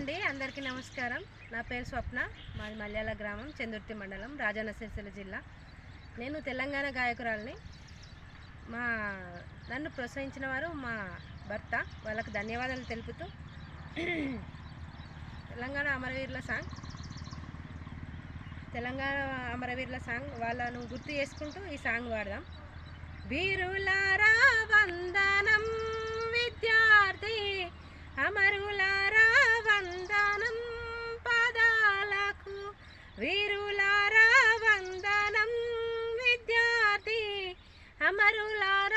అండి అందరికీ నమస్కారం. నా పేరు స్వప్న మాది మల్యాల గ్రామం చందుర్తి మండలం రాజన్న సిరిసిల్ల జిల్లా. నేను తెలంగాణ గాయకురాలిని. మా నన్ను ప్రోత్సహించిన వారు మా భర్త. వాళ్ళకు ధన్యవాదాలు తెలుపుతూ తెలంగాణ అమరవీరుల సాంగ్ తెలంగాణ అమరవీరుల సాంగ్ వాళ్ళను గుర్తు చేసుకుంటూ ఈ సాంగ్ పాడదాం. వీరులారా వందనం వీరులారా వందనం విద్యార్థి అమరులారా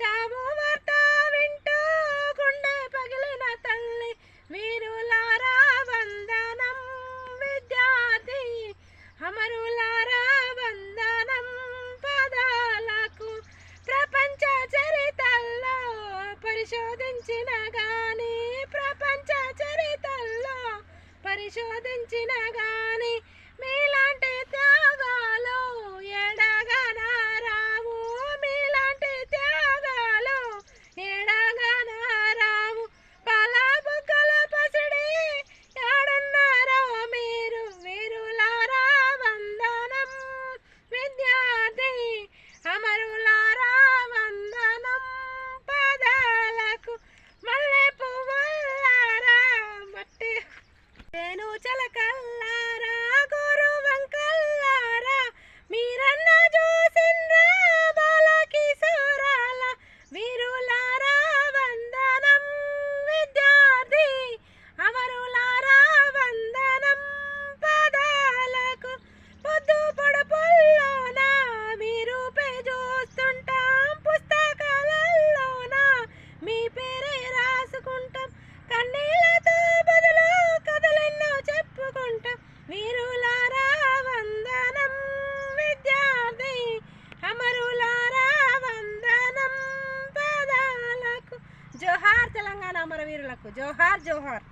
చావు వార్త వింటూ గుండె పగిలిన తల్లి వీరులారా వందనం విద్యార్థి. అమరులారా వందనం పదాలకు ప్రపంచ చరితల్లో పరిశోధించిన గాని ప్రపంచ చరితల్లో పరిశోధించిన గాని మీలాంటి తెలంగాణ అమరవీరులకు. జోహార్ జోహార్.